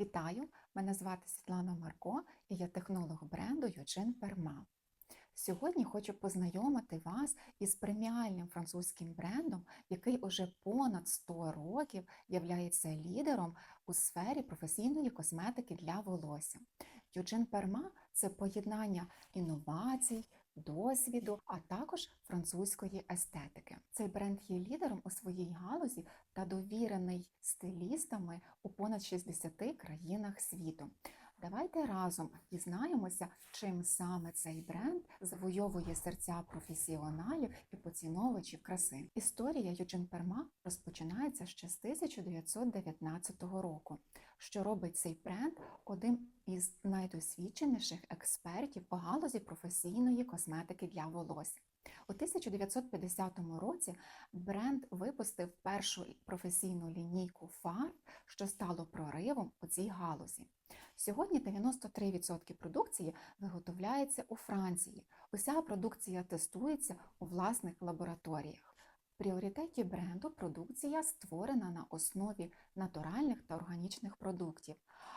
Вітаю! Мене звати Світлана Марко і я технолог бренду Юджин Перма. Сьогодні хочу познайомити вас із преміальним французьким брендом, який уже понад 100 років являється лідером у сфері професійної косметики для волосся. Юджин Перма це поєднання інновацій, досвіду, а також французької естетики. Цей бренд є лідером у своїй галузі та довірений стилістами у понад 60 країнах світу. Давайте разом дізнаємося, чим саме цей бренд завойовує серця професіоналів і поціновувачів краси. Історія Юджин Перма розпочинається ще з 1919 року, що робить цей бренд одним із найдосвідченіших експертів по галузі професійної косметики для волосся. У 1950 році бренд випустив першу професійну лінійку фарб, що стало проривом у цій галузі. Сьогодні 93% продукції виготовляється у Франції. Уся продукція тестується у власних лабораторіях. В пріоритеті бренду продукція створена на основі натуральних та органічних продуктів,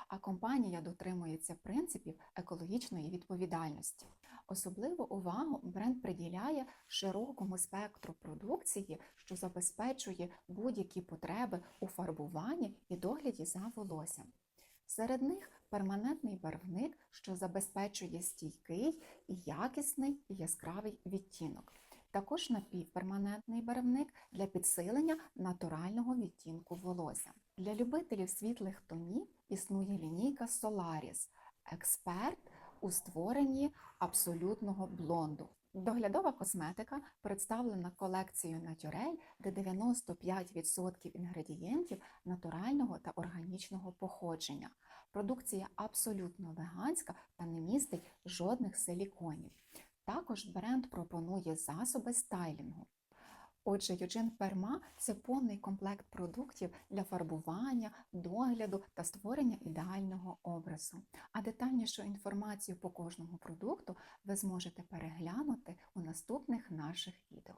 а компанія дотримується принципів екологічної відповідальності. Особливу увагу бренд приділяє широкому спектру продукції, що забезпечує будь-які потреби у фарбуванні і догляді за волоссям. Серед них перманентний барвник, що забезпечує стійкий і якісний і яскравий відтінок. Також напівперманентний барвник для підсилення натурального відтінку волосся. Для любителів світлих тонів існує лінійка Solaris – експерт у створенні абсолютного блонду. Доглядова косметика представлена колекцією Натюрель, де 95% інгредієнтів натурального та органічного походження. Продукція абсолютно веганська та не містить жодних силіконів. Також бренд пропонує засоби стайлінгу. Отже, Юджин Перма це повний комплект продуктів для фарбування, догляду та створення ідеального образу. А детальнішу інформацію по кожному продукту ви зможете переглянути у наступних наших відео.